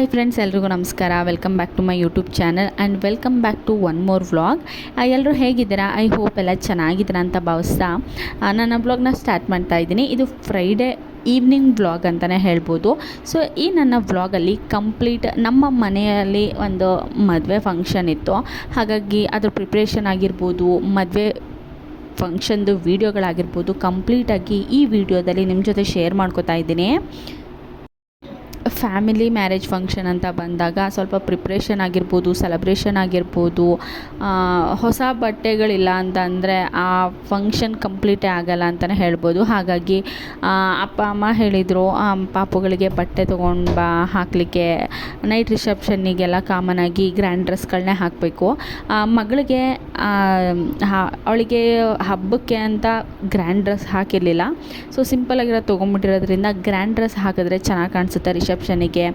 Hi friends ಎಲ್ರಿಗೂ ನಮಸ್ಕಾರ. Welcome back to my YouTube channel and welcome back to one more vlog ಎಲ್ಲರೂ ಹೇಗಿದ್ದೀರಾ? I hope ಎಲ್ಲ ಚೆನ್ನಾಗಿದ್ದೀರಾ ಅಂತ ಭಾವಿಸ್ತಾ ನನ್ನ ವ್ಲಾಗ್ನ ಸ್ಟಾರ್ಟ್ ಮಾಡ್ತಾ ಇದ್ದೀನಿ. ಇದು ಫ್ರೈಡೇ ಈವ್ನಿಂಗ್ ವ್ಲಾಗ್ ಅಂತಲೇ ಹೇಳ್ಬೋದು. ಸೊ ಈ ನನ್ನ ವ್ಲಾಗಲ್ಲಿ ಕಂಪ್ಲೀಟ್ ನಮ್ಮ ಮನೆಯಲ್ಲಿ ಒಂದು ಮದುವೆ ಫಂಕ್ಷನ್ ಇತ್ತು. ಹಾಗಾಗಿ ಅದ್ರ ಪ್ರಿಪ್ರೇಷನ್ ಆಗಿರ್ಬೋದು, ಮದುವೆ ಫಂಕ್ಷನ್ದು ವೀಡಿಯೋಗಳಾಗಿರ್ಬೋದು ಕಂಪ್ಲೀಟಾಗಿ ಈ ವಿಡಿಯೋದಲ್ಲಿ ನಿಮ್ಮ ಜೊತೆ ಶೇರ್ ಮಾಡ್ಕೋತಾ ಇದ್ದೀನಿ. ಫ್ಯಾಮಿಲಿ ಮ್ಯಾರೇಜ್ ಫಂಕ್ಷನ್ ಅಂತ ಬಂದಾಗ ಸ್ವಲ್ಪ ಪ್ರಿಪ್ರೇಷನ್ ಆಗಿರ್ಬೋದು, ಸೆಲೆಬ್ರೇಷನ್ ಆಗಿರ್ಬೋದು ಹೊಸ ಬಟ್ಟೆಗಳಿಲ್ಲ ಅಂತಂದರೆ ಆ ಫಂಕ್ಷನ್ ಕಂಪ್ಲೀಟೇ ಆಗಲ್ಲ ಅಂತಲೇ ಹೇಳ್ಬೋದು. ಹಾಗಾಗಿ ಅಪ್ಪ, ಅಮ್ಮ ಹೇಳಿದರು ಪಾಪುಗಳಿಗೆ ಬಟ್ಟೆ ತೊಗೊಂಡು ಬಾ, ಹಾಕಲಿಕ್ಕೆ ನೈಟ್ ರಿಸೆಪ್ಷನ್ನಿಗೆಲ್ಲ ಕಾಮನ್ ಆಗಿ ಗ್ರ್ಯಾಂಡ್ ಡ್ರೆಸ್ಗಳನ್ನೇ ಹಾಕಬೇಕು. ಮಗಳಿಗೆ ಅವಳಿಗೆ ಹಬ್ಬಕ್ಕೆ ಅಂತ ಗ್ರ್ಯಾಂಡ್ ಡ್ರೆಸ್ ಹಾಕಿರಲಿಲ್ಲ. ಸೊ ಸಿಂಪಲಾಗಿರೋ ತೊಗೊಂಬಿಟ್ಟಿರೋದ್ರಿಂದ ಗ್ರ್ಯಾಂಡ್ ಡ್ರೆಸ್ ಹಾಕಿದ್ರೆ ಚೆನ್ನಾಗಿ ಕಾಣಿಸುತ್ತೆ ರಿಸೆಪ್ಷನಿಗೆ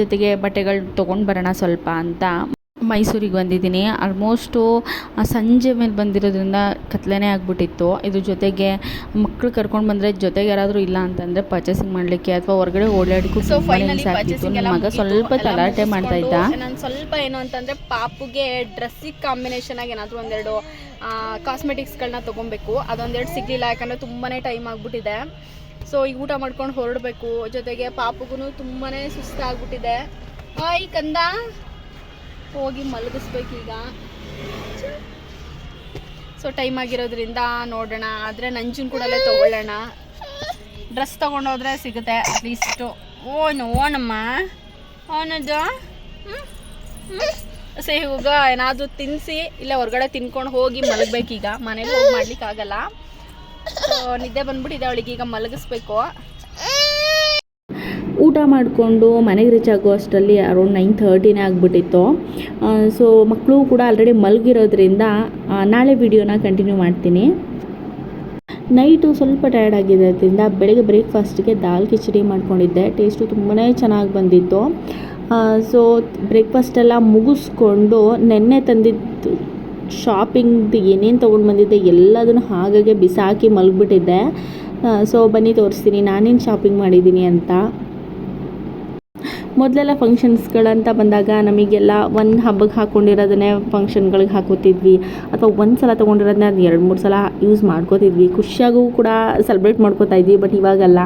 ಜೊತೆಗೆ ಬಟ್ಟೆಗಳು ತೊಗೊಂಡು ಬರೋಣ ಸ್ವಲ್ಪ ಅಂತ ಮೈಸೂರಿಗೆ ಬಂದಿದ್ದೀನಿ. ಆಲ್ಮೋಸ್ಟು ಸಂಜೆ ಮೇಲೆ ಬಂದಿರೋದ್ರಿಂದ ಕತ್ಲೇ ಆಗಿಬಿಟ್ಟಿತ್ತು. ಇದ್ರ ಜೊತೆಗೆ ಮಕ್ಕಳು ಕರ್ಕೊಂಡು ಬಂದರೆ ಜೊತೆಗೆ ಯಾರಾದರೂ ಇಲ್ಲ ಅಂತಂದರೆ ಪರ್ಚೇಸಿಂಗ್ ಮಾಡಲಿಕ್ಕೆ ಅಥವಾ ಹೊರಗಡೆ ಓಡಾಡಕ್ಕೂ ಸೊ ಫೈನಲಿ ನನ್ನ ಮಗ ಸ್ವಲ್ಪ ತಲಾಟೆ ಮಾಡ್ತಾ ಇದ್ದ. ನಾನು ಸ್ವಲ್ಪ ಏನು ಅಂತಂದರೆ ಪಾಪುಗೆ ಡ್ರೆಸ್ಸಿಗೆ ಕಾಂಬಿನೇಷನ್ ಆಗಿ ಏನಾದರೂ ಒಂದೆರಡು ಕಾಸ್ಮೆಟಿಕ್ಸ್ಗಳನ್ನ ತೊಗೊಬೇಕು. ಅದೊಂದೆರಡು ಸಿಗಲಿಲ್ಲ ಯಾಕಂದರೆ ತುಂಬಾ ಟೈಮ್ ಆಗಿಬಿಟ್ಟಿದೆ. ಸೊ ಈಗ ಊಟ ಮಾಡ್ಕೊಂಡು ಹೊರಡಬೇಕು. ಜೊತೆಗೆ ಪಾಪಗೂ ತುಂಬಾ ಸುಸ್ತಾಗ್ಬಿಟ್ಟಿದೆ ಈ ಕಂದ ಹೋಗಿ ಮಲಗಿಸ್ಬೇಕೀಗ ಸೊ ಟೈಮ್ ಆಗಿರೋದ್ರಿಂದ ನೋಡೋಣ. ಆದರೆ ನಂಜನ್ ಕೂಡಲೇ ತೊಗೊಳ್ಳೋಣ. ಡ್ರೆಸ್ ತೊಗೊಂಡೋದ್ರೆ ಸಿಗುತ್ತೆ ಅಟ್ಲೀಸ್ಟು ಓನು, ಓನಮ್ಮ. ಓನದು? ಸೊ ಇವಾಗ ಏನಾದರೂ ತಿನ್ನಿಸಿ ಇಲ್ಲ ಹೊರಗಡೆ ತಿನ್ಕೊಂಡು ಹೋಗಿ ಮಲಗಬೇಕೀಗ. ಮನೇಲಿ ಹೋಗಿ ಮಾಡ್ಲಿಕ್ಕಾಗಲ್ಲ. ನಿದ್ದೆ ಬಂದ್ಬಿಟ್ಟಿದೆ, ಅವಳಿಗೆ ಈಗ ಮಲಗಿಸ್ಬೇಕು. ಊಟ ಮಾಡಿಕೊಂಡು ಮನೆಗೆ ರೀಚ್ ಆಗೋ ಅಷ್ಟರಲ್ಲಿ ಅರೌಂಡ್ ನೈನ್ ಥರ್ಟಿನೇ ಆಗಿಬಿಟ್ಟಿತ್ತು. ಸೊ ಮಕ್ಕಳು ಕೂಡ ಆಲ್ರೆಡಿ ಮಲಗಿರೋದ್ರಿಂದ ನಾಳೆ ವಿಡಿಯೋನ ಕಂಟಿನ್ಯೂ ಮಾಡ್ತೀನಿ. ನೈಟು ಸ್ವಲ್ಪ ಟಯರ್ಡ್ ಆಗಿರೋದ್ರಿಂದ ಬೆಳಗ್ಗೆ ಬ್ರೇಕ್ಫಾಸ್ಟಿಗೆ ದಾಲ್ ಕಿಚಡಿ ಮಾಡ್ಕೊಂಡಿದ್ದೆ. ಟೇಸ್ಟು ತುಂಬಾ ಚೆನ್ನಾಗಿ ಬಂದಿತ್ತು. ಸೊ ಬ್ರೇಕ್ಫಾಸ್ಟೆಲ್ಲ ಮುಗಿಸ್ಕೊಂಡು ನೆನ್ನೆ ತಂದಿದ್ದು ಶಾಪಿಂಗ್ದು ಏನೇನು ತೊಗೊಂಡು ಬಂದಿದ್ದೆ ಎಲ್ಲದನ್ನು ಹಾಗಾಗಿ ಬಿಸಾಕಿ ಮಲಗಿಬಿಟ್ಟಿದ್ದೆ. ಸೊ ಬನ್ನಿ ತೋರಿಸ್ತೀನಿ, ನಾನೇನು ಶಾಪಿಂಗ್ ಮಾಡಿದ್ದೀನಿ ಅಂತ. ಮೊದಲೆಲ್ಲ ಫಂಕ್ಷನ್ಸ್ಗಳಂತ ಬಂದಾಗ ನಮಗೆಲ್ಲ ಒಂದು ಹಬ್ಬಕ್ಕೆ ಹಾಕ್ಕೊಂಡಿರೋದನ್ನೇ ಫಂಕ್ಷನ್ಗಳಿಗೆ ಹಾಕೋತಿದ್ವಿ ಅಥವಾ ಒಂದು ಸಲ ತೊಗೊಂಡಿರೋದನ್ನ ಅದು ಎರಡು ಮೂರು ಸಲ ಯೂಸ್ ಮಾಡ್ಕೋತಿದ್ವಿ. ಖುಷಿಯಾಗೂ ಕೂಡ ಸೆಲೆಬ್ರೇಟ್ ಮಾಡ್ಕೋತಾ ಇದ್ವಿ ಬಟ್ ಇವಾಗಲ್ಲ.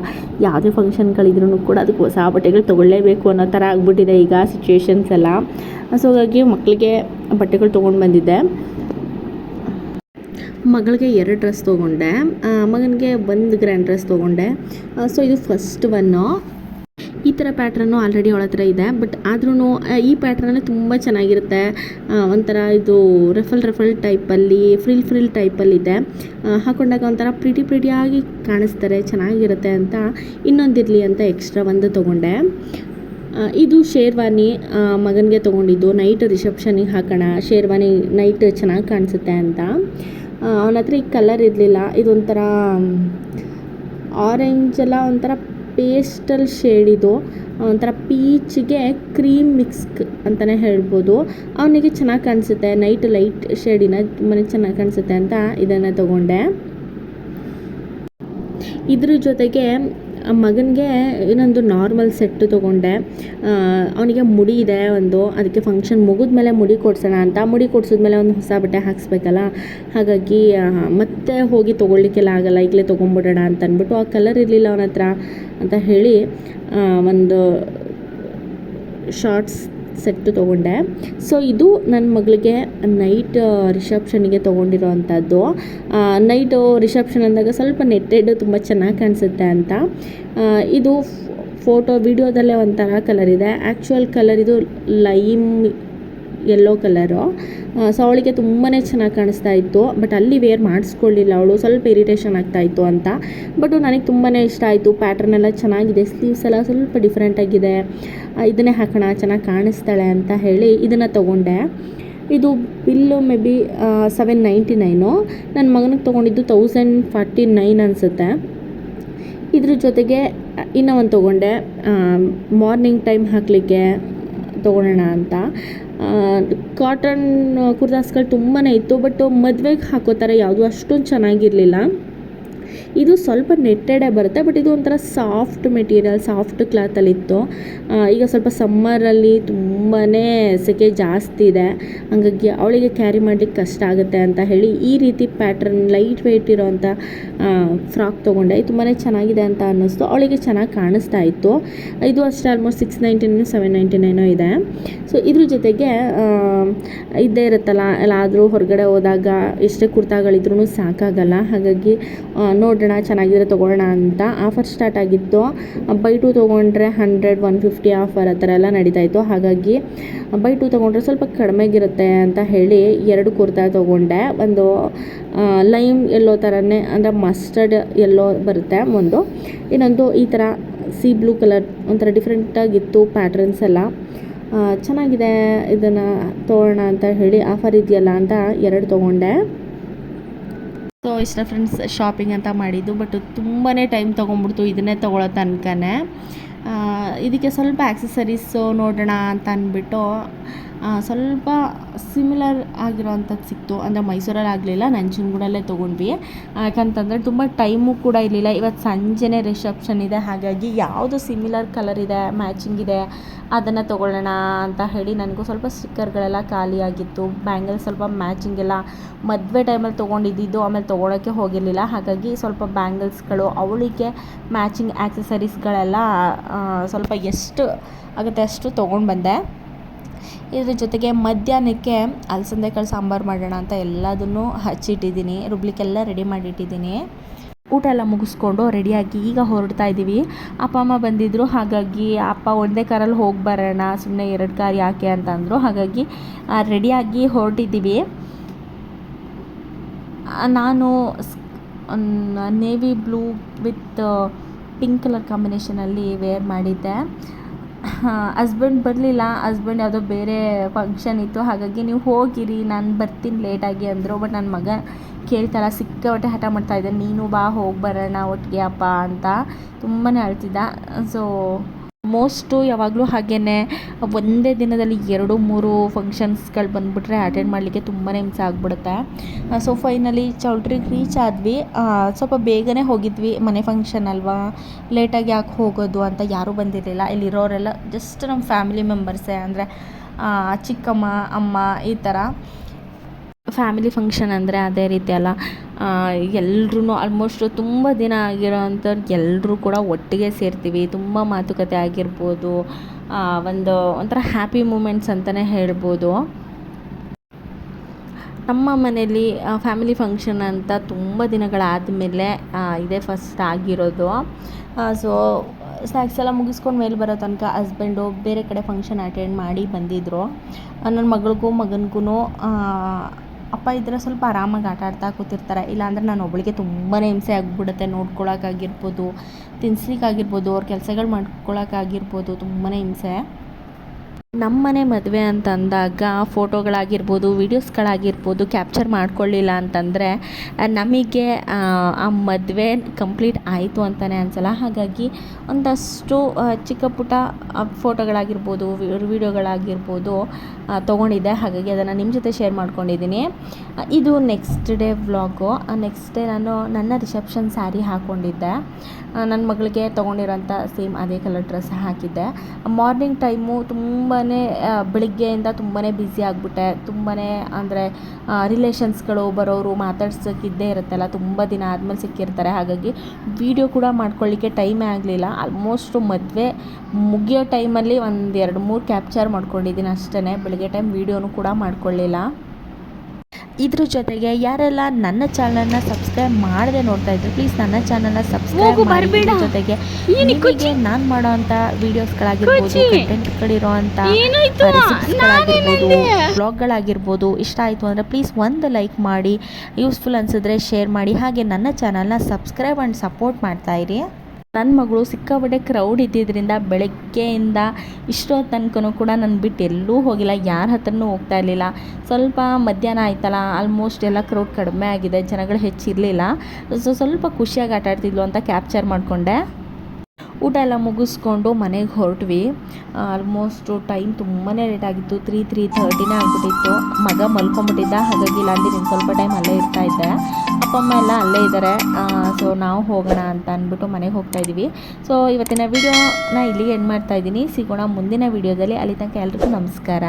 ಯಾವುದೇ ಫಂಕ್ಷನ್ಗಳಿದ್ರೂ ಕೂಡ ಅದಕ್ಕೆ ಹೊಸ ಬಟ್ಟೆಗಳು ತೊಗೊಳ್ಳೇಬೇಕು ಅನ್ನೋ ಥರ ಆಗ್ಬಿಟ್ಟಿದೆ ಈಗ ಸಿಚುವೇಶನ್ಸ್ ಎಲ್ಲ. ಸೊ ಹಾಗಾಗಿ ಮಕ್ಕಳಿಗೆ ಬಟ್ಟೆಗಳು ತೊಗೊಂಡು ಬಂದಿದ್ದೆ. ಮಗಳಿಗೆ ಎರಡು ಡ್ರೆಸ್ ತೊಗೊಂಡೆ. ಮಗನಿಗೆ ಒಂದು ಗ್ರ್ಯಾಂಡ್ ಡ್ರೆಸ್ ತೊಗೊಂಡೆ. ಸೊ ಇದು ಫಸ್ಟ್ ಒನ್ನು ಈ ಥರ ಪ್ಯಾಟ್ರನ್ನು ಆಲ್ರೆಡಿ ಅವಳ ಹತ್ರ ಇದೆ. ಬಟ್ ಆದ್ರೂ ಈ ಪ್ಯಾಟ್ರನ್ನು ತುಂಬ ಚೆನ್ನಾಗಿರುತ್ತೆ. ಒಂಥರ ಇದು ರಫಲ್ ರಫಲ್ ಟೈಪಲ್ಲಿ, ಫ್ರಿಲ್ ಫ್ರಿಲ್ ಟೈಪಲ್ಲಿದೆ. ಹಾಕೊಂಡಾಗ ಒಂಥರ ಪ್ರಿಟಿ ಪ್ರಿಟಿಯಾಗಿ ಕಾಣಿಸ್ತಾರೆ, ಚೆನ್ನಾಗಿರುತ್ತೆ ಅಂತ ಇನ್ನೊಂದಿರಲಿ ಅಂತ ಎಕ್ಸ್ಟ್ರಾ ಒಂದು ತೊಗೊಂಡೆ. ಇದು ಶೇರ್ವಾನಿ ಮಗನಿಗೆ ತೊಗೊಂಡಿದ್ದು. ನೈಟ್ ರಿಸೆಪ್ಷನಿಗೆ ಹಾಕೋಣ, ಶೇರ್ವಾನಿ ನೈಟ್ ಚೆನ್ನಾಗಿ ಕಾಣಿಸುತ್ತೆ ಅಂತ. ಅವನ ಹತ್ರ ಈ ಕಲರ್ ಇರಲಿಲ್ಲ. ಇದೊಂಥರ ಆರೆಂಜ್ ಎಲ್ಲ ಒಂಥರ ಪೇಸ್ಟಲ್ ಶೇಡಿದು ಒಂಥರ ಪೀಚಿಗೆ ಕ್ರೀಮ್ ಮಿಕ್ಸ್ ಅಂತಲೇ ಹೇಳ್ಬೋದು. ಅವನಿಗೆ ಚೆನ್ನಾಗಿ ಕಾಣಿಸುತ್ತೆ. ನೈಟ್ ಲೈಟ್ ಶೇಡಿನ ತುಂಬಾ ಚೆನ್ನಾಗಿ ಕಾಣಿಸುತ್ತೆ ಅಂತ ಇದನ್ನು ತಗೊಂಡೆ. ಇದ್ರ ಜೊತೆಗೆ ಮಗನಿಗೆ ಇನ್ನೊಂದು ನಾರ್ಮಲ್ ಸೆಟ್ಟು ತೊಗೊಂಡೆ. ಅವನಿಗೆ ಮುಡಿ ಇದೆ ಒಂದು, ಅದಕ್ಕೆ ಫಂಕ್ಷನ್ ಮುಗಿದ್ಮೇಲೆ ಮುಡಿ ಕೊಡ್ಸೋಣ ಅಂತ. ಮುಡಿ ಕೊಡ್ಸಿದ್ಮೇಲೆ ಒಂದು ಹೊಸ ಬಟ್ಟೆ ಹಾಕಿಸ್ಬೇಕಲ್ಲ? ಹಾಗಾಗಿ ಮತ್ತೆ ಹೋಗಿ ತೊಗೊಳ್ಲಿಕ್ಕೆಲ್ಲ ಆಗಲ್ಲ, ಈಗಲೇ ತೊಗೊಂಬಿಡೋಣ ಅಂತ ಅಂದ್ಬಿಟ್ಟು ಆ ಕಲರ್ ಇರಲಿಲ್ಲ ಅವನ ಹತ್ರ ಅಂತ ಹೇಳಿ ಒಂದು ಶಾರ್ಟ್ಸ್ ಸೆಟ್ಟು ತೊಗೊಂಡೆ. ಸೊ ಇದು ನನ್ನ ಮಗಳಿಗೆ ನೈಟ್ ರಿಸೆಪ್ಷನ್ಗೆ ತೊಗೊಂಡಿರೋ ಅಂಥದ್ದು. ನೈಟು ರಿಸೆಪ್ಷನ್ ಅಂದಾಗ ಸ್ವಲ್ಪ ನೆಟ್ಟೆಡ್ ತುಂಬ ಚೆನ್ನಾಗಿ ಕಾಣಿಸುತ್ತೆ ಅಂತ. ಇದು ಫೋಟೋ ವಿಡಿಯೋದಲ್ಲೇ ಒಂಥರ ಕಲರ್ ಇದೆ. ಆ್ಯಕ್ಚುಯಲ್ ಕಲರ್ ಇದು ಲೈಮ್ ಯೆಲ್ಲೋ ಕಲರು ಸೊ ಅವಳಿಗೆ ತುಂಬಾ ಚೆನ್ನಾಗಿ ಕಾಣಿಸ್ತಾ ಇತ್ತು. ಬಟ್ ಅಲ್ಲಿ ವೇರ್ ಮಾಡಿಸ್ಕೊಳ್ಳಿಲ್ಲ ಅವಳು. ಸ್ವಲ್ಪ ಇರಿಟೇಷನ್ ಆಗ್ತಾ ಇತ್ತು ಅಂತ. ಬಟ್ ನನಗೆ ತುಂಬಾ ಇಷ್ಟ ಆಯಿತು. ಪ್ಯಾಟ್ರನ್ ಎಲ್ಲ ಚೆನ್ನಾಗಿದೆ. ಸ್ಲೀವ್ಸ್ ಎಲ್ಲ ಸ್ವಲ್ಪ ಡಿಫ್ರೆಂಟ್ ಆಗಿದೆ. ಆ, ಇದನ್ನೇ ಹಾಕೋಣ. ಚೆನ್ನಾಗಿ ಕಾಣಿಸ್ತಾಳೆ ಅಂತ ಹೇಳಿ ಇದನ್ನು ತೊಗೊಂಡೆ. ಇದು bill maybe seven ninety nine ನನ್ನ ಮಗನಿಗೆ ತೊಗೊಂಡಿದ್ದು ತೌಸಂಡ್ ಫಾರ್ಟಿ ನೈನ್ ಅನಿಸುತ್ತೆ. ಇದ್ರ ಜೊತೆಗೆ ಇನ್ನೂ ಒಂದು ತೊಗೊಂಡೆ ಮಾರ್ನಿಂಗ್ ಟೈಮ್ ಹಾಕಲಿಕ್ಕೆ ತೊಗೊಳ್ಳೋಣ ಅಂತ. ಕಾಟನ್ ಕುರ್ತಾಸ್ಗಳು ತುಂಬಾ ಇತ್ತು ಬಟ್ ಮದುವೆಗೆ ಹಾಕೋ ಥರ ಯಾವುದು ಅಷ್ಟೊಂದು ಚೆನ್ನಾಗಿರಲಿಲ್ಲ. ಇದು ಸ್ವಲ್ಪ ನೆಟ್ಟೆಡೇ ಬರುತ್ತೆ ಬಟ್ ಇದು ಒಂಥರ ಸಾಫ್ಟ್ ಮೆಟೀರಿಯಲ್ ಸಾಫ್ಟ್ ಕ್ಲಾತಲ್ಲಿತ್ತು ಈಗ ಸ್ವಲ್ಪ ಸಮ್ಮರಲ್ಲಿ ತುಂಬಾ ಸೆಕೆ ಜಾಸ್ತಿ ಇದೆ. ಹಾಗಾಗಿ ಅವಳಿಗೆ ಕ್ಯಾರಿ ಮಾಡಲಿಕ್ಕೆ ಕಷ್ಟ ಆಗುತ್ತೆ ಅಂತ ಹೇಳಿ ಈ ರೀತಿ ಪ್ಯಾಟ್ರನ್ ಲೈಟ್ ವೆಯ್ಟ್ ಇರೋವಂಥ ಫ್ರಾಕ್ ತೊಗೊಂಡೆ. ತುಂಬಾ ಚೆನ್ನಾಗಿದೆ ಅಂತ ಅನ್ನಿಸ್ತು. ಅವಳಿಗೆ ಚೆನ್ನಾಗಿ ಕಾಣಿಸ್ತಾ ಇತ್ತು. ಇದು ಅಷ್ಟೇ almost six ninety nine seven ninety ನೈನೋ ಇದೆ. ಸೊ ಇದ್ರ ಜೊತೆಗೆ ಇದ್ದೇ ಇರುತ್ತಲ್ಲ, ಎಲ್ಲಾದರೂ ಹೊರಗಡೆ ಹೋದಾಗ ಎಷ್ಟೇ ಕುರ್ತಾಗಳಿದ್ರೂ ಸಾಕಾಗಲ್ಲ. ಹಾಗಾಗಿ ನೋಡೋಣ, ಚೆನ್ನಾಗಿದ್ರೆ ತೊಗೊಳ್ಳೋಣ ಅಂತ ಆಫರ್ ಸ್ಟಾರ್ಟ್ ಆಗಿತ್ತು. ಬೈ ಟು ತೊಗೊಂಡ್ರೆ ಹಂಡ್ರೆಡ್ ಒನ್ ಫಿಫ್ಟಿ ಆಫರ್ ಆ ಥರ ಎಲ್ಲ ನಡೀತಾ ಇತ್ತು. ಹಾಗಾಗಿ ಬೈ ಟು ತೊಗೊಂಡ್ರೆ ಸ್ವಲ್ಪ ಕಡಿಮೆಗಿರುತ್ತೆ ಅಂತ ಹೇಳಿ ಎರಡು ಕುರ್ತಾ ತೊಗೊಂಡೆ. ಒಂದು ಲೈಮ್ ಎಲ್ಲೋ ಥರನೇ ಅಂದರೆ ಮಸ್ಟರ್ಡ್ ಎಲ್ಲೋ ಬರುತ್ತೆ ಒಂದು. ಇನ್ನೊಂದು ಈ ಥರ ಸಿ ಬ್ಲೂ ಕಲರ್ ಒಂಥರ ಡಿಫ್ರೆಂಟಾಗಿತ್ತು ಪ್ಯಾಟ್ರನ್ಸ್ ಎಲ್ಲ. ಚೆನ್ನಾಗಿದೆ ಇದನ್ನು ತೊಗೊಳ್ಳೋಣ ಅಂತ ಹೇಳಿ ಆಫರ್ ಇದೆಯಲ್ಲ ಅಂತ ಎರಡು ತೊಗೊಂಡೆ. ಸೊ ಇಷ್ಟ ಫ್ರೆಂಡ್ಸ್ ಶಾಪಿಂಗ್ ಅಂತ ಮಾಡಿದ್ದು ಬಟ್ ತುಂಬಾ ಟೈಮ್ ತೊಗೊಂಡ್ಬಿಡ್ತು ಇದನ್ನೇ ತೊಗೊಳೋ ತನಕನೇ. ಇದಕ್ಕೆ ಸ್ವಲ್ಪ ಆ್ಯಕ್ಸಸರೀಸು ನೋಡೋಣ ಅಂತ ಅಂದ್ಬಿಟ್ಟು ಸ್ವಲ್ಪ ಸಿಮಿಲರ್ ಆಗಿರೋವಂಥದ್ದು ಸಿಕ್ತು. ಅಂದರೆ ಮೈಸೂರಲ್ಲಿ ಆಗಲಿಲ್ಲ ನಂಜನಗೂಡಲ್ಲೇ ತೊಗೊಂಡ್ವಿ. ಯಾಕಂತಂದರೆ ತುಂಬ ಟೈಮು ಕೂಡ ಇರಲಿಲ್ಲ. ಇವತ್ತು ಸಂಜೆನೇ ರಿಸೆಪ್ಷನ್ ಇದೆ. ಹಾಗಾಗಿ ಯಾವುದು ಸಿಮಿಲರ್ ಕಲರ್ ಇದೆ ಮ್ಯಾಚಿಂಗ್ ಇದೆ, ಅದನ್ನು ತೊಗೊಳ್ಳೋಣ ಅಂತ ಹೇಳಿ ನನಗೂ ಸ್ವಲ್ಪ ಸ್ಟಿಕ್ಕರ್ಗಳೆಲ್ಲ ಖಾಲಿಯಾಗಿತ್ತು ಬ್ಯಾಂಗಲ್ ಸ್ವಲ್ಪ ಮ್ಯಾಚಿಂಗ್ ಎಲ್ಲ ಮದುವೆ ಟೈಮಲ್ಲಿ ತೊಗೊಂಡಿದ್ದು, ಆಮೇಲೆ ತೊಗೊಳೋಕ್ಕೆ ಹೋಗಿರಲಿಲ್ಲ. ಹಾಗಾಗಿ ಸ್ವಲ್ಪ ಬ್ಯಾಂಗಲ್ಸ್ಗಳು ಅವಳಿಗೆ ಮ್ಯಾಚಿಂಗ್ ಆ್ಯಕ್ಸಸರೀಸ್ಗಳೆಲ್ಲ ಸ್ವಲ್ಪ ಎಷ್ಟು ಆಗುತ್ತೆ ಅಷ್ಟು ತೊಗೊಂಡು ಬಂದೆ. ಇದ್ರ ಜೊತೆಗೆ ಮಧ್ಯಾಹ್ನಕ್ಕೆ ಅಲಸಂದೆ ಕಾಳು ಸಾಂಬಾರು ಮಾಡೋಣ ಅಂತ ಎಲ್ಲದನ್ನು ಹಚ್ಚಿಟ್ಟಿದ್ದೀನಿ. ರುಬ್ಲಿಕ್ಕೆಲ್ಲ ರೆಡಿ ಮಾಡಿಟ್ಟಿದ್ದೀನಿ. ಊಟ ಎಲ್ಲ ಮುಗಿಸ್ಕೊಂಡು ರೆಡಿಯಾಗಿ ಈಗ ಹೊರಡ್ತಾ ಇದ್ದೀವಿ ಅಪ್ಪ, ಅಮ್ಮ ಬಂದಿದ್ದರು ಹಾಗಾಗಿ ಅಪ್ಪ ಒಂದೇ ಕಾರಲ್ಲಿ ಹೋಗಿ ಬರೋಣ. ಸುಮ್ಮನೆ ಎರಡು ಕಾರ್ ಯಾಕೆ ಅಂತಂದರು ಹಾಗಾಗಿ ರೆಡಿಯಾಗಿ ಹೊರಟಿದ್ದೀವಿ. ನಾನು navy blue with pink colour ಕಾಂಬಿನೇಷನಲ್ಲಿ wear ಮಾಡಿದ್ದೆ. ಹಸ್ಬೆಂಡ್ ಬರಲಿಲ್ಲ. ಹಸ್ಬೆಂಡ್ ಯಾವುದೋ ಬೇರೆ ಫಂಕ್ಷನ್ ಇತ್ತು. ಹಾಗಾಗಿ ನೀವು ಹೋಗಿರಿ. ನಾನು ಬರ್ತೀನಿ ಲೇಟಾಗಿ ಅಂದರು. ಬಟ್ ನನ್ನ ಮಗ ಕೇಳ್ತಾರ ಸಿಕ್ಕಾಪಟ್ಟೆ ಹಠ ಮಾಡ್ತಾ ನೀನು ಬಾ, ಹೋಗಿ ಬರೋಣ ಒಟ್ಟಿಗೆ ಅಪ್ಪ ಅಂತ ತುಂಬಾ ಅಳ್ತಿದ್ದ. ಸೊ ಮೋಸ್ಟು ಯಾವಾಗಲೂ ಹಾಗೇ ಒಂದೇ ದಿನದಲ್ಲಿ ಎರಡು, ಮೂರು ಫಂಕ್ಷನ್ಸ್ಗಳು ಬಂದುಬಿಟ್ರೆ ಅಟೆಂಡ್ ಮಾಡಲಿಕ್ಕೆ ತುಂಬಾ ಹಿಂಸೆ ಆಗ್ಬಿಡುತ್ತೆ. ಸೊ ಫೈನಲಿ ಚೌಲ್ಟ್ರಿಗೆ ರೀಚ್ ಆದ್ವಿ. ಸ್ವಲ್ಪ ಬೇಗನೆ ಹೋಗಿದ್ವಿ ಮನೆ ಫಂಕ್ಷನ್ ಅಲ್ವಾ? ಲೇಟಾಗಿ ಯಾಕೆ ಹೋಗೋದು ಅಂತ ಯಾರೂ ಬಂದಿರಲಿಲ್ಲ. ಇಲ್ಲಿರೋರೆಲ್ಲ ಜಸ್ಟ್ ನಮ್ಮ ಫ್ಯಾಮಿಲಿ ಮೆಂಬರ್ಸೇ ಅಂದರೆ ಚಿಕ್ಕಮ್ಮ, ಅಮ್ಮ ಈ ಥರ ಫ್ಯಾಮಿಲಿ ಫಂಕ್ಷನ್ ಅಂದರೆ ಅದೇ ರೀತಿ ಅಲ್ಲ. ಎಲ್ಲರೂ ಆಲ್ಮೋಸ್ಟ್ ತುಂಬ ದಿನ ಆಗಿರೋ ಎಲ್ಲರೂ ಕೂಡ ಒಟ್ಟಿಗೆ ಸೇರ್ತೀವಿ. ತುಂಬ ಮಾತುಕತೆ ಆಗಿರ್ಬೋದು. ಒಂದು ಒಂಥರ ಹ್ಯಾಪಿ ಮೂಮೆಂಟ್ಸ್ ಅಂತಲೇ ಹೇಳ್ಬೋದು. ನಮ್ಮ ಮನೇಲಿ ಫ್ಯಾಮಿಲಿ ಫಂಕ್ಷನ್ ಅಂತ ತುಂಬ ದಿನಗಳಾದ ಮೇಲೆ ಇದೇ ಫಸ್ಟ್ ಆಗಿರೋದು. ಸೊ ಸ್ನ್ಯಾಕ್ಸ್ ಎಲ್ಲ ಮುಗಿಸ್ಕೊಂಡು ಮೇಲೆ ಬರೋ ತನಕ ಹಸ್ಬೆಂಡು ಬೇರೆ ಕಡೆ ಫಂಕ್ಷನ್ ಅಟೆಂಡ್ ಮಾಡಿ ಬಂದಿದ್ದರು ನನ್ನ ಮಗಳಿಗೂ ಮಗನಿಗೂ ಅಪ್ಪ ಇದ್ದರೆ ಸ್ವಲ್ಪ ಆರಾಮಾಗಿ ಆಟ ಆಡ್ತಾ ಕೂತಿರ್ತಾರೆ. ಇಲ್ಲಾಂದ್ರೆ ನಾನು ಒಬ್ಬಳಿಗೆ ತುಂಬಾ ಹಿಂಸೆ ಆಗಿಬಿಡುತ್ತೆ. ನೋಡ್ಕೊಳಕ್ಕಾಗಿರ್ಬೋದು ತಿನ್ಸ್ಲಿಕ್ಕಾಗಿರ್ಬೋದು ಅವ್ರ ಕೆಲಸಗಳು ಮಾಡ್ಕೊಳಕ್ಕಾಗಿರ್ಬೋದು ತುಂಬಾ ಹಿಂಸೆ. ನಮ್ಮ ಮನೆ ಮದುವೆ ಅಂತಂದಾಗ ಫೋಟೋಗಳಾಗಿರ್ಬೋದು ವೀಡಿಯೋಸ್ಗಳಾಗಿರ್ಬೋದು ಕ್ಯಾಪ್ಚರ್ ಮಾಡ್ಕೊಳ್ಳಿಲ್ಲ ಅಂತಂದರೆ ನಮಗೆ ಆ, ಮದುವೆ ಕಂಪ್ಲೀಟ್ ಆಯಿತು ಅಂತಲೇ ಅನಿಸಲ್ಲ. ಹಾಗಾಗಿ ಒಂದಷ್ಟು ಚಿಕ್ಕ ಪುಟ್ಟ ಫೋಟೋಗಳಾಗಿರ್ಬೋದು ವೀಡಿಯೋಗಳಾಗಿರ್ಬೋದು ತೊಗೊಂಡಿದ್ದೆ. ಹಾಗಾಗಿ ಅದನ್ನು ನಿಮ್ಮ ಜೊತೆ ಶೇರ್ ಮಾಡ್ಕೊಂಡಿದ್ದೀನಿ. ಇದು next day vlog. Next day ನಾನು ನನ್ನ ರಿಸೆಪ್ಷನ್ ಸ್ಯಾರಿ ಹಾಕ್ಕೊಂಡಿದ್ದೆ ನನ್ನ ಮಗಳಿಗೆ ತೊಗೊಂಡಿರೋಂಥ ಸೇಮ್ ಅದೇ ಕಲರ್ ಡ್ರೆಸ್ ಹಾಕಿದ್ದೆ. ಮಾರ್ನಿಂಗ್ ಟೈಮು ತುಂಬಾ ಬೆಳಿಗ್ಗೆಯಿಂದ ತುಂಬಾ ಬ್ಯುಸಿ ಆಗಿಬಿಟ್ಟೆ. ತುಂಬಾ ಅಂದರೆ ರಿಲೇಷನ್ಸ್ಗಳು ಬರೋರು ಮಾತಾಡ್ಸೋಕ್ಕಿದ್ದೇ ಇರುತ್ತಲ್ಲ, ತುಂಬ ದಿನ ಆದಮೇಲೆ ಸಿಕ್ಕಿರ್ತಾರೆ. ಹಾಗಾಗಿ ವೀಡಿಯೋ ಕೂಡ ಮಾಡ್ಕೊಳ್ಳಿಕ್ಕೆ ಟೈಮೇ ಆಗಲಿಲ್ಲ. ಆಲ್ಮೋಸ್ಟು ಮದುವೆ ಮುಗಿಯೋ ಟೈಮಲ್ಲಿ ಒಂದು ಎರಡು ಮೂರು ಕ್ಯಾಪ್ಚರ್ ಮಾಡ್ಕೊಂಡಿದ್ದೀನಿ ಅಷ್ಟೇ ಬೆಳಗ್ಗೆ ಟೈಮ್ ವೀಡಿಯೋನು ಕೂಡ ಮಾಡ್ಕೊಳ್ಳಿಲ್ಲ. ಇದ್ರ ಜೊತೆಗೆ ಯಾರೆಲ್ಲ ನನ್ನ ಚಾನಲ್ನ ಸಬ್ಸ್ಕ್ರೈಬ್ ಮಾಡದೆ ನೋಡ್ತಾ ಇದ್ರು ಪ್ಲೀಸ್ ನನ್ನ ಚಾನಲ್ನ ಸಬ್ಸ್ಕ್ರೈಬ್ ಮಾಡಿ ಜೊತೆಗೆ ನಿಮಗೆ ನಾನು ಮಾಡೋವಂಥ ವೀಡಿಯೋಸ್ಗಳಾಗಿರ್ಬೋದು. ಕಂಟೆಂಟ್ಗಳಿರೋವಂಥ? ರೆಸಿಪೀಸ್ಗಳಾಗಿರ್ಬೋದು? ಬ್ಲಾಗ್ಗಳಾಗಿರ್ಬೋದು ಇಷ್ಟ ಆಯಿತು ಅಂದರೆ ಪ್ಲೀಸ್ ಒಂದು ಲೈಕ್ ಮಾಡಿ ಯೂಸ್ಫುಲ್ ಅನಿಸಿದ್ರೆ ಶೇರ್ ಮಾಡಿ ಹಾಗೆ ನನ್ನ ಚಾನಲ್ನ ಸಬ್ಸ್ಕ್ರೈಬ್ ಆ್ಯಂಡ್ ಸಪೋರ್ಟ್ ಮಾಡ್ತಾ ಇರಿ ನನ್ನ ಮಗಳು ಸಿಕ್ಕಾಪಟ್ಟೆ ಕ್ರೌಡ್ ಇದ್ದಿದ್ದರಿಂದ ಬೆಳಗ್ಗೆಯಿಂದ ಇಷ್ಟೋ ತನಕನೂ ಕೂಡ ನಾನು ಬಿಟ್ಟು ಎಲ್ಲೂ ಹೋಗಿಲ್ಲ, ಯಾರ ಹತ್ರನೂ ಹೋಗ್ತಾ ಇರಲಿಲ್ಲ. ಸ್ವಲ್ಪ ಮಧ್ಯಾಹ್ನ ಆಯ್ತಲ್ಲ ಆಲ್ಮೋಸ್ಟ್ ಎಲ್ಲ ಕ್ರೌಡ್ ಕಡಿಮೆ ಆಗಿದೆ, ಜನಗಳು ಹೆಚ್ಚಿರಲಿಲ್ಲ. ಸೊ ಸ್ವಲ್ಪ ಖುಷಿಯಾಗಿ ಆಟಾಡ್ತಿದ್ಲು ಅಂತ ಕ್ಯಾಪ್ಚರ್ ಮಾಡಿಕೊಂಡೆ. ಊಟ ಎಲ್ಲ ಮುಗಿಸ್ಕೊಂಡು ಮನೆಗೆ ಹೊರಟ್ವಿ. ಆಲ್ಮೋಸ್ಟು ಟೈಮ್ ತುಂಬಾ ಲೇಟ್ ಆಗಿತ್ತು. ತ್ರೀ ತ್ರೀ ತರ್ಟಿನೇ ಆಗಿಬಿಟ್ಟಿತ್ತು. ಮಗ ಮಲ್ಕೊಂಬಿಟ್ಟಿದ್ದ ಹಾಗಾಗಿ ಇಲ್ಲಾಂದ್ರೆ ಇನ್ನು ಸ್ವಲ್ಪ ಟೈಮ್ ಅಲ್ಲೇ ಇರ್ತಾ ಇದ್ದೆ. ಅಪ್ಪ, ಅಮ್ಮ ಎಲ್ಲ ಅಲ್ಲೇ ಇದ್ದಾರೆ ಸೊ ನಾವು ಹೋಗೋಣ ಅಂತ ಅಂದ್ಬಿಟ್ಟು ಮನೆಗೆ ಹೋಗ್ತಾ ಇದ್ದೀವಿ ಸೊ ಇವತ್ತಿನ ವೀಡಿಯೋನ ಇಲ್ಲಿಗೆ ಎಂಡ್ ಮಾಡ್ತಾ ಇದ್ದೀನಿ. ಸಿಗೋಣ ಮುಂದಿನ ವಿಡಿಯೋದಲ್ಲಿ ಅಲ್ಲಿ ತನಕ ಎಲ್ರಿಗೂ ನಮಸ್ಕಾರ.